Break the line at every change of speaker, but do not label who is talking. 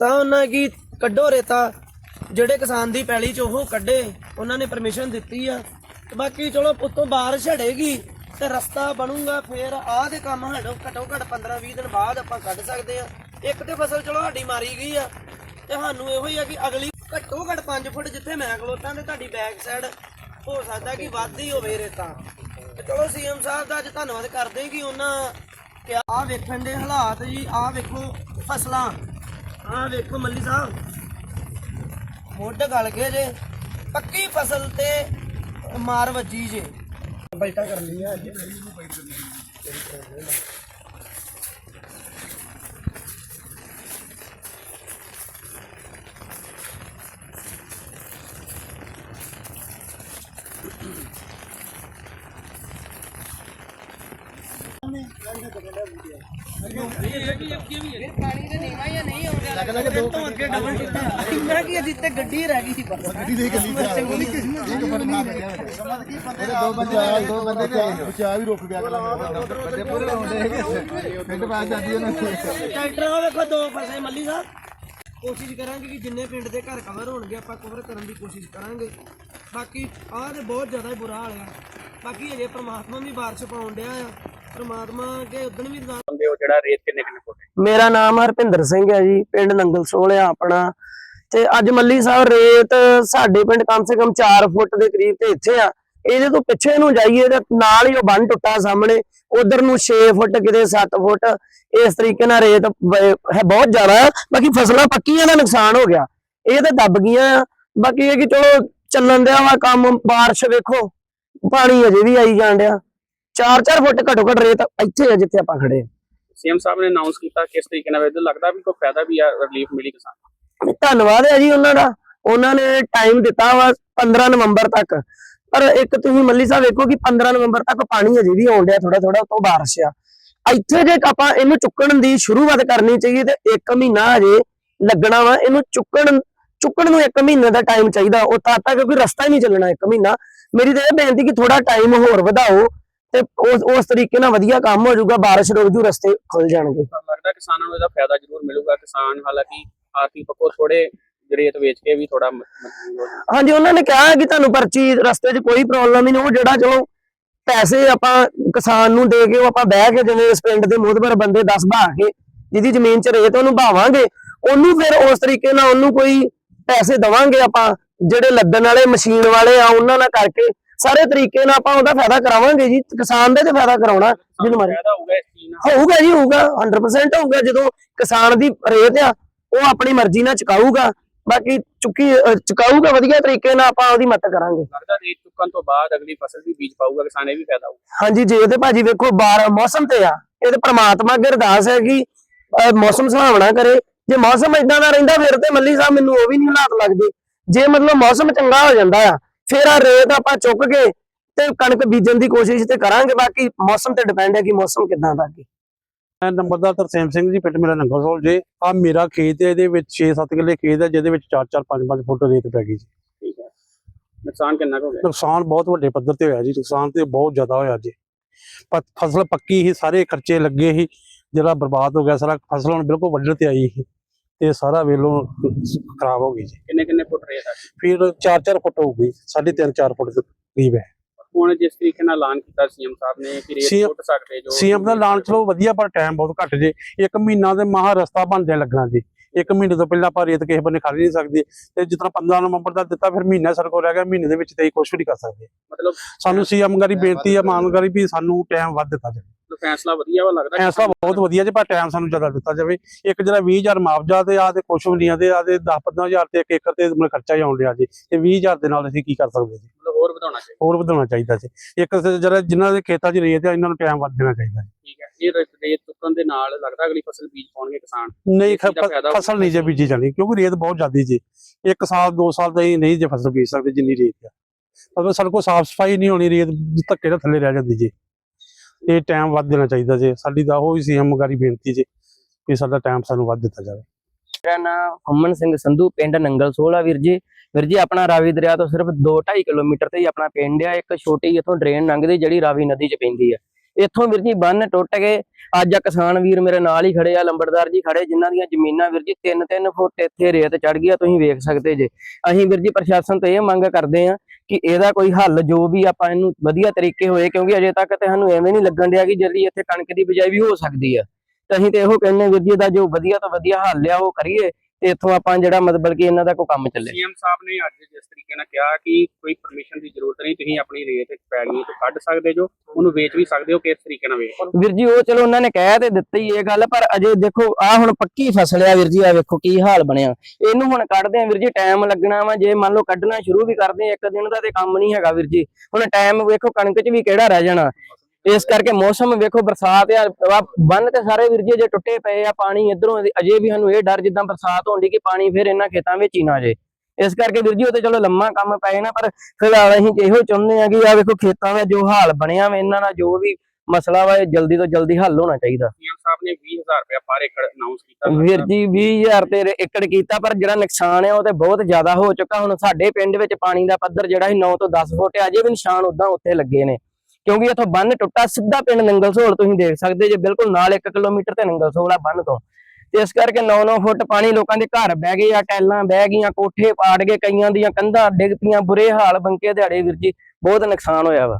ਤਾਂ ਉਹਨਾਂ ਕੀ ਕੱਢੋ ਰੇਤਾ? ਜਿਹੜੇ ਕਿਸਾਨ ਦੀ ਪੈਲੀ ਚ ਉਹ ਕੱਢੇ, ਉਹਨਾਂ ਨੇ ਪਰਮਿਸ਼ਨ ਦਿੱਤੀ ਆ। ਤੇ ਬਾਕੀ ਚਲੋ, ਉਤੋਂ ਬਾਰਿਸ਼ ਹਟੇਗੀ ਤੇ ਰਸਤਾ ਬਣੂਗਾ ਫੇਰ। ਆਹ ਦੇ ਕੰਮ ਹਟੋ, ਘਟੋ ਘਟ 15 20 ਦਿਨ ਬਾਅਦ ਆਪਾਂ ਕੱਢ ਸਕਦੇ ਆ। ਇੱਕ ਤੇ ਫਸਲ ਚਲੋ ਸਾਡੀ ਮਾਰੀ ਗਈ ਆ ਤੇ ਸਾਨੂੰ ਇਹੋ ਹੀ ਆ ਕਿ ਅਗਲੀ ਘੱਟੋ ਘੱਟ 5 ਫੁੱਟ ਜਿੱਥੇ ਮੈਂ ਖਲੋਤਾਂ ਤੇ ਤੁਹਾਡੀ ਬੈਕ ਸਾਈਡ ਹੋ ਸਕਦਾ ਕਿ ਵੱਧ ਹੀ ਹੋਵੇ ਰੇਤਾ। ਤੇ ਚਲੋ ਸੀਐਮ ਸਾਹਿਬ ਦਾ ਅੱਜ ਧੰਨਵਾਦ ਕਰਦੇ ਕਿ ਉਹਨਾਂ ਕਿ ਆਹ ਵੇਖਣ ਦੇ ਹਾਲਾਤ ਜੀ, ਆਹ ਵੇਖੋ ਫਸਲਾਂ। ਆਹ ਵੇਖੋ ਮੱਲੀ ਸਾਹਿਬ। ਮੁੱਢ ਗਲ ਗਏ ਜੇ, ਪੱਕੀ ਫਸਲ ਤੇ ਮਾਰ ਵੱਜੀ ਜੇ। ਬੈਠਾ ਕਰ ਲਈ ਅੱਜ ਲੱਗਦਾ ਕਿ ਦੋ ਤੋਂ ਅੱਗੇ ਡਬਲ ਕੀਤਾ ਇੰਨਾ ਕੀ ਅਜੇ ਗੱਡੀ ਰਹਿ ਗਈ ਸੀ ਬਸ
ਗੱਡੀ ਦੇ ਗੱਲੀ ਤੇ ਇੱਕ ਬੰਦਾ ਨਾ ਇਹਦੇ ਦੋ ਬੰਦੇ ਆਏ ਦੋ ਬੰਦੇ ਤੇ ਬਚਾ ਵੀ ਰੁਕ ਗਿਆ ਬੰਦੇ ਪੂਰੇ ਹੁੰਦੇ ਹੈਗੇ ਪਿੰਡ ਬਾਅਦ ਜਾਂਦੀ ਉਹਨਾਂ
ਟਰੈਕਟਰ ਉਹ ਵੇਖੋ ਦੋ ਫਸੇ ਮੱਲੀ ਸਾਹਿਬ ਕੋਸ਼ਿਸ਼ ਕਰਾਂਗੇ ਕਿ ਜਿੰਨੇ ਪਿੰਡ ਦੇ ਘਰ ਕਵਰ ਹੋਣਗੇ ਆਪਾਂ ਕਵਰ ਕਰਨ ਦੀ ਕੋਸ਼ਿਸ਼ ਕਰਾਂਗੇ ਬਾਕੀ ਆਹ ਤੇ ਬਹੁਤ ਜ਼ਿਆਦਾ ਬੁਰਾ ਹਾਲ ਆ। ਬਾਕੀ ਅਜੇ ਪ੍ਰਮਾਤਮਾ ਵੀ ਬਾਰਿਸ਼ ਪਾਉਣ ਡਿਆ ਆ। ਪ੍ਰਮਾਤਮਾ ਕੇ ਉਦਣ ਵੀ ਨਾ
ਹੁੰਦੇ ਉਹ ਜਿਹੜਾ ਰੇਤ ਕਿੰਨੇ ਕਿੰਨੇ ਫੁੱਟ ਹੈ?
ਮੇਰਾ ਨਾਮ ਹਰਪਿੰਦਰ ਸਿੰਘ ਹੈ ਜੀ ਪਿੰਡ ਨੰਗਲ ਸੋਲ ਆ ਆਪਣਾ। ਤੇ ਅੱਜ ਮੱਲੀ ਸਾਹਿਬ ਰੇਤ ਸਾਡੇ ਪਿੰਡ ਕਮ ਸੇ ਕਮ 4 ਫੁੱਟ ਦੇ ਕਰੀਬ ਤੇ ਇੱਥੇ ਆ। ਇਹਦੇ ਤੋਂ ਪਿੱਛੇ ਨੂੰ ਜਾਈਏ ਤੇ ਨਾਲ ਹੀ ਉਹ ਬੰਨ ਟੁੱਟਾ ਸਾਹਮਣੇ ਉਧਰ ਨੂੰ 6 ਫੁੱਟ ਕਿਤੇ 7 ਫੁੱਟ। ਇਸ ਤਰੀਕੇ ਨਾਲ ਰੇਤ ਬ- ਹੈ ਬਹੁਤ ਜ਼ਿਆਦਾ। ਆ। ਬਾਕੀ ਫਸਲਾਂ ਪੱਕੀਆਂ ਦਾ ਨੁਕਸਾਨ ਹੋ ਗਿਆ। ਇਹ ਤਾਂ ਦੱਬ ਗਈਆਂ ਆ। ਬਾਕੀ ਇਹ ਕਿ ਚਲੋ ਚੱਲਣ ਦਿਆ ਵਾ ਕੰਮ ਬਾਰਿਸ਼ ਵੇਖੋ। ਪਾਣੀ ਅਜੇ ਵੀ ਆਈ ਜਾਣ ਡਿਆ। 4-4 ਫੁੱਟ ਘੱਟੋ ਘੱਟ ਰੇਤ ਇੱਥੇ ਆ ਜਿੱਥੇ ਆਪਾਂ ਖੜੇ ਆ।
ਸੀਐਮ ਸਾਹਿਬ ਨੇ ਅਨਾਉਂਸ ਕੀਤਾ ਕਿਸ ਤਰੀਕੇ ਨਾਲ ਇਹਦੇ ਲੱਗਦਾ ਵੀ ਕੋਈ ਫਾਇਦਾ ਵੀ ਆ ਰਿਲੀਫ ਮਿਲੀ ਕਿਸਾਨ ਨੂੰ।
ਧੰਨਵਾਦ ਹੈ ਜੀ ਉਹਨਾਂ ਦਾ। ਉਹਨਾਂ ਨੇ ਟਾਈਮ ਦਿੱਤਾ ਵਾ 15 ਨਵੰਬਰ ਤੱਕ। ਪਰ ਇੱਕ ਤੁਸੀਂ ਮੱਲੀ ਸਾਹਿਬ ਵੇਖੋ ਕਿ 15 ਨਵੰਬਰ ਤੱਕ ਪਾਣੀ ਅਜੇ ਵੀ ਆਉਣ ਡਿਆ ਥੋੜਾ ਥੋੜਾ ਤੋਂ ਬਾਰਿਸ਼ ਆ। ਇੱਥੇ ਜੇ ਆਪਾਂ ਇਹਨੂੰ ਚੁੱਕਣ ਦੀ ਸ਼ੁਰੂਆਤ ਕਰਨੀ ਚਾਹੀਏ ਤੇ 1 ਮਹੀਨਾ ਅਜੇ ਲੱਗਣਾ ਵਾ। ਇਹਨੂੰ ਚੁੱਕਣ ਚੁੱਕਣ ਨੂੰ 1 ਮਹੀਨੇ ਦਾ ਟਾਈਮ ਚਾਹੀਦਾ। ਉਹ ਤਦ ਤੱਕ ਕੋਈ ਰਸਤਾ ਹੀ ਨਹੀਂ ਚੱਲਣਾ 1 ਮਹੀਨਾ। ਮੇਰੀ ਤਾਂ ਇਹ ਬੇਨਤੀ ਕਿ ਥੋੜਾ ਟਾਈਮ ਹੋਰ ਵਧਾਓ। ਤੇ ਉਸ ਉਸ ਤਰੀਕੇ ਨਾਲ ਵਧੀਆ ਕੰਮ ਹੋ ਜਾਊਗਾ ਬਾਰਿਸ਼ ਰੁਕ ਜੂ ਰਸਤੇ ਖੁੱਲ ਜਾਣਗੇ
ਲੱਗਦਾ ਕਿਸਾਨਾਂ ਨੂੰ ਇਹਦਾ ਫਾਇਦਾ ਜ਼ਰੂਰ ਮਿਲੂਗਾ ਕਿਸਾਨ ਹਾਲਾਂਕਿ ਆਰਥਿਕ ਪੱਖੋਂ ਥੋੜੇ ਰੇਤ ਵੇਚ ਕੇ ਵੀ ਥੋੜਾ।
ਹਾਂਜੀ ਉਹਨਾਂ ਨੇ ਕਿਹਾ ਕਿ ਤੁਹਾਨੂੰ ਪਰਚੀ ਰਸਤੇ 'ਚ ਕੋਈ ਪ੍ਰੋਬਲਮ ਹੀ ਨਹੀਂ ਉਹ ਜਿਹੜਾ ਚਲੋ ਪੈਸੇ ਆਪਾਂ ਕਿਸਾਨ ਨੂੰ ਦੇ ਕੇ ਉਹ ਆਪਾਂ ਬਹਿ ਕੇ ਜਿਵੇਂ ਇਸ ਪਿੰਡ ਦੇ ਮੋਹਤਬਰ ਬੰਦੇ 10 ਬਹਾ ਕੇ ਜਿਹਦੀ ਜ਼ਮੀਨ 'ਚ ਰੇਤ ਉਹਨੂੰ ਭਾਵਾਂਗੇ ਉਹਨੂੰ ਫਿਰ ਉਸ ਤਰੀਕੇ ਨਾਲ ਉਹਨੂੰ ਕੋਈ ਪੈਸੇ ਦਵਾਂਗੇ ਆਪਾਂ ਜਿਹੜੇ ਲੱਦਣ ਵਾਲੇ ਮਸ਼ੀਨ ਵਾਲੇ ਆ ਉਹਨਾਂ ਨਾਲ ਕਰਕੇ ਸਾਰੇ ਤਰੀਕੇ ਨਾਲ ਆਪਾਂ ਉਹਦਾ ਫਾਇਦਾ ਕਰਾਵਾਂਗੇ ਜੀ ਕਿਸਾਨ ਦਾ ਤੇ ਫਾਇਦਾ ਕਰਾਉਣਾ ਜਿਹਨੂੰ ਮਾਰੇ
ਫਾਇਦਾ ਹੋਊਗਾ ਇਸ ਚੀਜ਼ ਨਾਲ।
ਹੋਊਗਾ ਜੀ ਹੋਊਗਾ 100% ਹੋਊਗਾ ਜਦੋਂ ਕਿਸਾਨ ਦੀ ਰੇਤ ਆ ਉਹ ਆਪਣੀ ਮਰਜ਼ੀ ਨਾਲ ਚੁਕਾਊਗਾ ਬਾਕੀ ਚੁੱਕੀ ਚੁਕਾਊਗਾ ਵਧੀਆ ਤਰੀਕੇ ਨਾਲ ਆਪਾਂ ਉਹਦੀ ਮਦਦ ਕਰਾਂਗੇ।
ਲੱਗਦਾ ਰੇਤ ਚੁੱਕਣ ਤੋਂ ਬਾਅਦ ਅਗਲੀ ਫਸਲ ਵੀ ਬੀਜ ਪਾਊਗਾ ਕਿਸਾਨ ਇਹ ਵੀ ਫਾਇਦਾ ਹੋਊਗਾ।
ਹਾਂਜੀ ਜੇ ਤੇ ਭਾਜੀ ਵੇਖੋ ਬਾਰ ਮੌਸਮ ਤੇ ਆ ਇਹ ਤੇ ਪ੍ਰਮਾਤਮਾ ਅੱਗੇ ਅਰਦਾਸ ਹੈ ਕਿ ਮੌਸਮ ਸੁਹਾਵਣਾ ਕਰੇ। ਜੇ ਮੌਸਮ ਇਦਾਂ ਦਾ ਰਹਿੰਦਾ ਫਿਰ ਤੇ ਮੱਲੀ ਸਾਹਿਬ ਮੈਨੂੰ ਉਹ ਵੀ ਨਹੀਂ ਹਾਲਾਤ ਲੱਗਦੇ। ਜੇ ਮਤਲਬ ਮੌਸਮ ਚੰਗਾ ਹੋ ਜਾਂਦਾ ਆ ਫਿਰ ਆ ਰੇਤ ਆਪਾਂ ਚੁੱਕ ਕੇ ਤੇ ਕਣਕ ਬੀਜਣ ਦੀ ਕੋਸ਼ਿਸ਼ ਤੇ ਕਰਾਂਗੇ ਬਾਕੀ ਮੌਸਮ ਤੇ ਡਿਪੈਂਡ ਹੈ ਕਿ ਮੌਸਮ ਕਿਦਾਂ ਦਾ ਅੱਗੇ।
ਮੈਂ ਨੰਬਰਦਾਰ ਤਰਸੇਮ ਸਿੰਘ ਜੀ ਪਿੰਡ ਮੇਰਾ ਨੰਗਲਸੋਲ ਜੇ। ਆ ਮੇਰਾ ਖੇਤ ਹੈ ਇਹਦੇ ਵਿੱਚ 6-7 ਕਿੱਲੇ ਖੇਤ ਹੈ ਜਿਹਦੇ ਵਿੱਚ 4-4 5-5 ਫੁੱਟ ਰੇਤ ਪੈ ਗਈ ਜੀ।
ਠੀਕ ਹੈ। ਨੁਕਸਾਨ ਕਿੰਨਾ ਹੋ ਗਿਆ?
ਨੁਕਸਾਨ ਬਹੁਤ ਵੱਡੇ ਪੱਧਰ ਤੇ ਹੋਇਆ ਜੀ ਨੁਕਸਾਨ ਤੇ ਬਹੁਤ ਜ਼ਿਆਦਾ ਹੋਇਆ ਜੀ। ਫਸਲ ਪੱਕੀ ਸੀ ਸਾਰੇ ਖਰਚੇ ਲੱਗੇ ਸੀ ਜਿਹੜਾ ਬਰਬਾਦ ਹੋ ਗਿਆ ਸਾਰਾ ਫਸਲ ਹੁਣ ਬਿਲਕੁਲ ਵੱਢਣ ਤੇ ਆਈ ਸੀ। ਤੇ ਸਾਰਾ ਵੇਲੋਂ ਖਰਾਬ ਹੋ ਗਈ ਜੀ।
ਕਿੰਨੇ ਕਿੰਨੇ ਫੁੱਟ ਰੇਤ ਆ
ਫਿਰ 4-4 ਫੁੱਟ ਹੋ ਗਈ 3.5-4 ਫੁੱਟ ਦੇ ਕਰੀਬ ਹੈ।
ਹੁਣ ਜਿਸ ਤਰੀਕੇ ਨਾਲ ਐਲਾਨ ਕੀਤਾ ਸੀਐਮ ਸਾਹਿਬ ਨੇ ਕਿ ਰੇਤ ਪੁੱਟ ਸਕਦੇ ਜੋ
ਸੀਐਮ ਦਾ ਐਲਾਨ ਚਲੋ ਵਧੀਆ ਪਰ ਟਾਈਮ ਬਹੁਤ ਘੱਟ ਜੇ। ਇੱਕ ਮਹੀਨਾ ਦੇ ਮਹਾ ਰਸਤਾ ਬਣਦੇ ਲੱਗਣਾ ਜੀ। ਇੱਕ ਮਹੀਨੇ ਤੋਂ ਪਹਿਲਾਂ ਆਪਾਂ ਰੇਤ ਕਿਸੇ ਬੰਨੇ ਖਾਲੀ ਨਹੀਂ ਸਕਦੇ। ਤੇ ਜਿਤਨਾ 15 ਨਵੰਬਰ ਦਾ ਦਿੱਤਾ ਫਿਰ ਮਹੀਨਾ ਸਾਡੇ ਕੋਲ ਰਹਿ ਗਿਆ ਮਹੀਨੇ ਦੇ ਵਿੱਚ ਤੇ ਕੁਝ ਵੀ ਨਹੀਂ ਕਰ ਸਕਦੇ।
ਮਤਲਬ
ਸਾਨੂੰ ਸੀਐਮ ਗਾਰੀ ਬੇਨਤੀ ਹੈ ਮਾਨਗਾਰੀ ਵੀ ਸਾਨੂੰ ਟਾਈਮ ਵੱਧ ਦਿੱਤਾ ਜਾਵੇ।
ਫੈਸਲਾ ਵਧੀਆ ਵਾ ਲੱਗਦਾ।
ਫੈਸਲਾ ਬਹੁਤ ਵਧੀਆ ਜੇ ਪਰ ਟਾਈਮ ਸਾਨੂੰ ਜ਼ਿਆਦਾ ਦਿੱਤਾ ਜਾਵੇ। ਇੱਕ ਜਿਹੜਾ 20000 ਮੁਆਵਜ਼ਾ ਤੇ ਆ ਤੇ ਕੁਛ ਵੀ ਨਹੀਂ ਆ ਤੇ ਆ ਤੇ 10 15000 ਤੇ ਇੱਕ ਏਕੜ ਤੇ ਮਤਲਬ ਖਰਚਾ ਹੀ ਆਉਣ ਜੀ। ਤੇ 20000 ਦੇ ਨਾਲ ਅਸੀਂ ਕੀ ਕਰ ਸਕਦੇ ਜੀ?
ਮਤਲਬ ਹੋਰ ਵਧਾਉਣਾ ਚਾਹੀਦਾ।
ਹੋਰ ਵਧਾਉਣਾ ਚਾਹੀਦਾ ਜੀ। ਇੱਕ ਜਿਹੜਾ ਜਿਨ੍ਹਾਂ ਦੇ ਖੇਤਾਂ 'ਚ ਰੇਤ ਆ ਇਹਨਾਂ ਨੂੰ ਟਾਈਮ ਵੱਧ ਦੇਣਾ ਚਾਹੀਦਾ
ਠੀਕ ਹੈ। ਇਹ ਰੇਤ ਚੁੱਕਣ ਦੇ ਨਾਲ ਲੱਗਦਾ ਅਗਲੀ ਫਸਲ ਬੀਜ ਪਾਉਣਗੇ ਕਿਸਾਨ?
ਨਹੀਂ
ਦਾ
ਫਸਲ ਨਹੀਂ ਜੇ ਬੀਜੀ ਜਾਣੀ ਕਿਉਂਕਿ ਰੇਤ ਬਹੁਤ ਜ਼ਿਆਦੀ ਜੀ। ਇੱਕ ਸਾਲ ਦੋ ਸਾਲ ਤਾਂ ਨਹੀਂ ਜੇ ਫਸਲ ਬੀਜ ਸਕਦੇ ਜਿੰਨੀ ਰੇਤ ਆ। ਪਰ ਸਾਡੇ ਕੋਲ ਸਾਫ਼ ਸਫ਼ਾਈ ਨਹੀਂ ਹੋਣੀ ਰੇਤ ਧੱਕੇ ਨਾਲ ਥੱਲੇ ਰਹਿ ਜਾਂਦੀ ਜੀ। ਇਹ ਟਾਈਮ ਵੱਧ ਦੇਣਾ ਚਾਹੀਦਾ ਜੀ। ਸਾਡੀ ਤਾਂ ਉਹ ਹੀ ਸੀ ਹਮਗਾਰੀ ਬੇਨਤੀ ਜੀ ਕਿ ਸਾਡਾ ਟਾਈਮ ਸਾਨੂੰ ਵੱਧ ਦਿੱਤਾ ਜਾਵੇ।
ਮੇਰਾ ਨਾਮ ਹਮਨ ਸਿੰਘ ਸੰਧੂ, ਪਿੰਡ ਨੰਗਲ ਸੋਲਾ ਵੀਰ ਜੀ। ਵੀਰ ਜੀ, ਆਪਣਾ ਰਾਵੀ ਦਰਿਆ ਤੋਂ ਸਿਰਫ 2.5 ਕਿਲੋਮੀਟਰ ਤੇ ਹੀ ਆਪਣਾ ਪਿੰਡ ਆ। ਇੱਕ ਛੋਟੀ ਇਥੋਂ ਡਰੇਨ ਲੰਘਦੀ ਜਿਹੜੀ ਰਾਵੀ ਨਦੀ ਚ ਪੈਂਦੀ ਆ। ਇੱਥੋਂ ਵੀਰ ਜੀ ਬੰਨ ਟੁੱਟ ਗਏ ਅੱਜ ਆ ਕਿਸਾਨ ਵੀਰ ਮੇਰੇ ਨਾਲ ਹੀ ਖੜੇ ਆ, ਲੰਬੜਦਾਰ ਜੀ ਖੜੇ, ਜਿਨ੍ਹਾਂ ਦੀਆਂ ਜ਼ਮੀਨਾਂ ਵੀਰ ਜੀ 3-3 ਫੁੱਟ ਇੱਥੇ ਰੇਤ ਚੜ ਗਈ ਆ, ਤੁਸੀਂ ਵੇਖ ਸਕਦੇ ਜੇ। ਅਸੀਂ ਵੀਰ ਜੀ ਪ੍ਰਸ਼ਾਸਨ ਤੋਂ ਇਹ ਮੰਗ ਕਰਦੇ ਆ ਕਿ ਇਹਦਾ ਕੋਈ ਹੱਲ ਜੋ ਵੀ ਆਪਾਂ ਇਹਨੂੰ ਵਧੀਆ ਤਰੀਕੇ ਹੋਏ, ਕਿਉਂਕਿ ਅਜੇ ਤੱਕ ਤੇ ਸਾਨੂੰ ਐਵੇਂ ਨਹੀਂ ਲੱਗਣ ਡਿਆ ਕਿ ਜਲਦੀ ਇੱਥੇ ਕਣਕ ਦੀ ਬਿਜਾਈ ਵੀ ਹੋ ਸਕਦੀ ਆ। ਤੇ ਅਸੀਂ ਤੇ ਇਹੋ ਕਹਿੰਦੇ ਵੀਰ ਜੀ ਦਾ ਜੋ ਵਧੀਆ ਤੋਂ ਵਧੀਆ ਹੱਲ ਆ, ਉਹ ਕਰੀਏ। ਤੇ ਇੱਥੋਂ ਆਪਾਂ ਜਿਹੜਾ ਮਤਲਬ ਕਿ ਇਹਨਾਂ ਦਾ ਕੋਈ ਕੰਮ ਚੱਲੇ।
ਸੀਐਮ ਸਾਹਿਬ ਨੇ ਅੱਜ ਜਿਸ ਤਰੀਕੇ ਨਾਲ ਕਿਹਾ ਕਿ ਕੋਈ ਪਰਮਿਸ਼ਨ ਦੀ ਜ਼ਰੂਰਤ ਨਹੀਂ ਤੁਸੀਂ ਆਪਣੀ ਰੇਤ ਪੈੜੀਆਂ ਤੋਂ ਕੱਢ ਸਕਦੇ ਜੋ ਉਹਨੂੰ ਵੇਚ ਵੀ ਸਕਦੇ ਹੋ ਕਿਸ ਤਰੀਕੇ ਨਾਲ ਵੇਚ
ਵੀਰ ਜੀ ਉਹ ਚਲੋ ਉਹਨਾਂ ਨੇ ਕਹਿ ਤੇ ਦਿੱਤੀ ਇਹ ਗੱਲ ਪਰ ਅਜੇ ਦੇਖੋ ਆ ਹੁਣ ਪੱਕੀ ਫਸਲ ਆ ਵੀਰ ਜੀ ਆ ਵੇਖੋ ਕੀ ਹਾਲ ਬਣਿਆ। ਇਹਨੂੰ ਹੁਣ ਕੱਢਦੇ ਆ ਵੀਰ ਜੀ ਟਾਈਮ ਲੱਗਣਾ ਵਾ ਜੇ ਮੰਨ ਲਓ ਕੱਢਣਾ ਸ਼ੁਰੂ ਵੀ ਕਰਦੇ ਆ ਇੱਕ ਦਿਨ ਦਾ ਤੇ ਕੰਮ ਨਹੀਂ ਹੈਗਾ ਵੀਰ ਜੀ। ਹੁਣ ਟਾਈਮ ਵੇਖੋ ਕਣਕ 'ਚ ਵੀ ਕਿਹੜਾ ਰਹਿ ਜਾਣਾ। ਇਸ ਕਰਕੇ ਮੌਸਮ ਵੇਖੋ ਬਰਸਾਤ ਆ ਬੰਨ ਤੇ ਸਾਰੇ ਵੀਰ ਜੀ ਜੇ ਟੁੱਟੇ ਪਏ ਆ ਪਾਣੀ ਇਧਰੋਂ ਅਜੇ ਵੀ ਸਾਨੂੰ ਇਹ ਡਰ ਜਿੱਦਾਂ ਬਰਸਾਤ ਹੋਣ ਦੀ ਕਿ ਪਾਣੀ ਫਿਰ ਇਹਨਾਂ ਖੇਤਾਂ ਵਿੱਚ ਹੀ ਨਾ ਜੇ ਇਸ ਕਰਕੇ ਵੀਰ ਜੀ ਉਹ ਤੇ ਚਲੋ ਲੰਮਾ ਕੰਮ ਪਏ ਨਾ ਪਰ ਫਿਲਹਾਲ ਅਸੀਂ ਇਹੋ ਚਾਹੁੰਦੇ ਆ ਕਿ ਆ ਵੇਖੋ ਖੇਤਾਂ ਦਾ ਜੋ ਹਾਲ ਬਣਿਆ ਵਾ ਇਹਨਾਂ ਦਾ ਜੋ ਵੀ ਮਸਲਾ ਵਾ ਇਹ ਜਲਦੀ ਤੋਂ ਜਲਦੀ ਹੱਲ ਹੋਣਾ ਚਾਹੀਦਾ।
ਸੀਐਮ ਸਾਹਿਬ ਨੇ 20000 ਰੁਪਏ ਪਰ ਏਕੜ ਅਨਾਉਂਸ ਕੀਤਾ
ਵੀਰ ਜੀ 20000 ਤੇ ਏਕੜ ਕੀਤਾ ਪਰ ਜਿਹੜਾ ਨੁਕਸਾਨ ਹੈ ਉਹ ਤੇ ਬਹੁਤ ਜ਼ਿਆਦਾ ਹੋ ਚੁੱਕਾ। ਹੁਣ ਸਾਡੇ ਪਿੰਡ ਵਿੱਚ ਪਾਣੀ ਦਾ ਪੱਧਰ ਜਿਹੜਾ ਸੀ 9 ਤੋਂ 10 ਫੁੱਟ ਹੈ ਅਜੇ ਵੀ ਨਿਸ਼ਾਨ ਉਦਾਂ ਉੱਥੇ ਲੱਗੇ ਨੇ। ਕਿਉਂਕਿ ਇੱਥੋਂ ਬੰਨ ਟੁੱਟਾ ਸਿੱਧਾ ਪਿੰਡ ਨੰਗਲ ਸੋਲ ਤੁਸੀਂ ਦੇਖ ਸਕਦੇ ਜੇ ਬਿਲਕੁਲ ਨਾਲ 1 ਕਿਲੋਮੀਟਰ ਤੇ ਨੰਗਲ ਸੋਲ ਆ ਬੰਨ ਤੋਂ। ਤੇ ਇਸ ਕਰਕੇ 9-9 ਫੁੱਟ ਪਾਣੀ ਲੋਕਾਂ ਦੇ ਘਰ ਬਹਿ ਗਏ ਆ ਟੈਲਾਂ ਬਹਿ ਗਈਆਂ, ਕੋਠੇ ਪਾੜ ਗਏ, ਕਈਆਂ ਦੀਆਂ ਕੰਧਾਂ ਡਿੱਗ ਪਈਆਂ, ਬੁਰੇ ਹਾਲ, ਬੰਕੇ ਦਿਹਾੜੇ ਵੀਰ ਜੀ, ਬਹੁਤ ਨੁਕਸਾਨ ਹੋਇਆ ਵਾ।